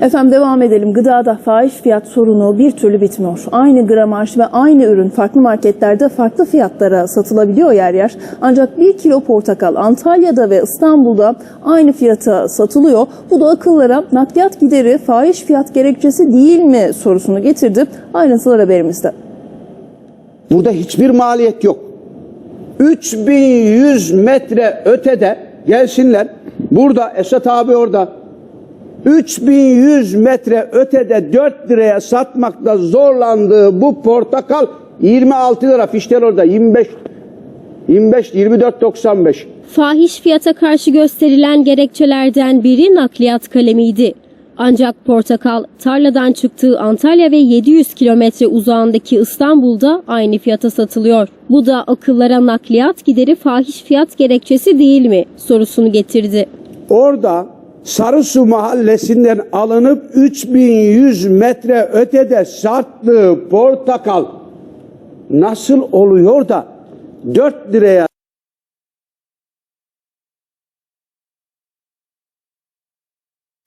Efendim devam edelim. Gıdada fahiş fiyat sorunu bir türlü bitmiyor. Aynı gramaj ve aynı ürün farklı marketlerde farklı fiyatlara satılabiliyor yer yer. Ancak bir kilo portakal Antalya'da ve İstanbul'da aynı fiyata satılıyor. Bu da akıllara nakliyat gideri fahiş fiyat gerekçesi değil mi sorusunu getirdi. Ayrıntılar haberimizde. Burada hiçbir maliyet yok. 3100 metre ötede gelsinler. Burada Esat abi orada. 3100 metre ötede 4 liraya satmakta zorlandığı bu portakal 26 lira fişler orada 25 25 24.95. Fahiş fiyata karşı gösterilen gerekçelerden biri nakliyat kalemiydi. Ancak portakal tarladan çıktığı Antalya ve 700 kilometre uzağındaki İstanbul'da aynı fiyata satılıyor. Bu da akıllara nakliyat gideri fahiş fiyat gerekçesi değil mi sorusunu getirdi. Orada Sarısu mahallesinden alınıp 3100 metre ötede sattığı portakal nasıl oluyor da 4 liraya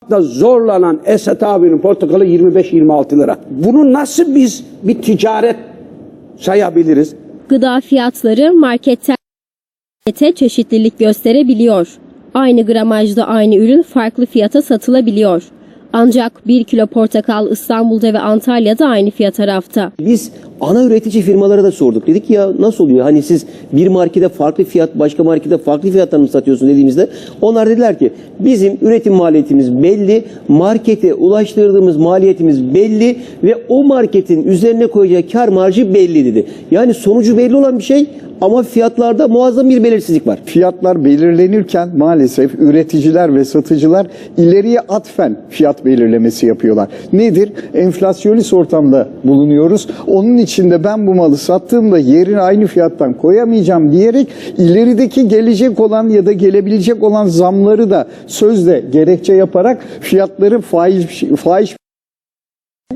da zorlanan Esat abinin portakalı 25-26 lira. Bunu nasıl biz bir ticaret sayabiliriz? Gıda fiyatları marketten markete çeşitlilik gösterebiliyor. Aynı gramajda aynı ürün farklı fiyata satılabiliyor. Ancak 1 kilo portakal İstanbul'da ve Antalya'da aynı fiyata rafta. Biz ana üretici firmalara da sorduk. Dedik ki ya nasıl oluyor? Hani siz bir markete farklı fiyat, başka markete farklı fiyattan mı satıyorsun dediğimizde onlar dediler ki bizim üretim maliyetimiz belli, markete ulaştırdığımız maliyetimiz belli ve o marketin üzerine koyacağı kar marjı belli dedi. Yani sonucu belli olan bir şey ama fiyatlarda muazzam bir belirsizlik var. Fiyatlar belirlenirken maalesef üreticiler ve satıcılar ileriye atfen fiyat belirlemesi yapıyorlar. Nedir? Enflasyonist ortamda bulunuyoruz. Onun içinde ben bu malı sattığımda yerine aynı fiyattan koyamayacağım diyerek ilerideki gelecek olan ya da gelebilecek olan zamları da sözde gerekçe yaparak fiyatları faiz faiz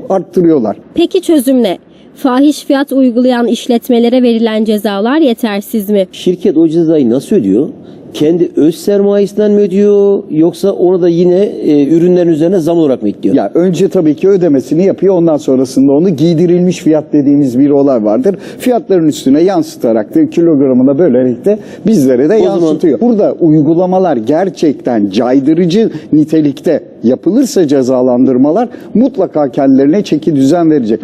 arttırıyorlar. Peki çözüm ne? Fahiş fiyat uygulayan işletmelere verilen cezalar yetersiz mi? Şirket o cezayı nasıl ödüyor? Kendi öz sermayesinden mi ödüyor yoksa onu da yine e, ürünlerin üzerine zam olarak mı ekliyor? Ya önce tabii ki ödemesini yapıyor. Ondan sonrasında onu giydirilmiş fiyat dediğimiz bir olay vardır. Fiyatların üstüne yansıtarak da kilogramına bölerek de bizlere de O zaman- yansıtıyor. Burada uygulamalar gerçekten caydırıcı nitelikte yapılırsa cezalandırmalar mutlaka kendilerine çeki düzen verecek.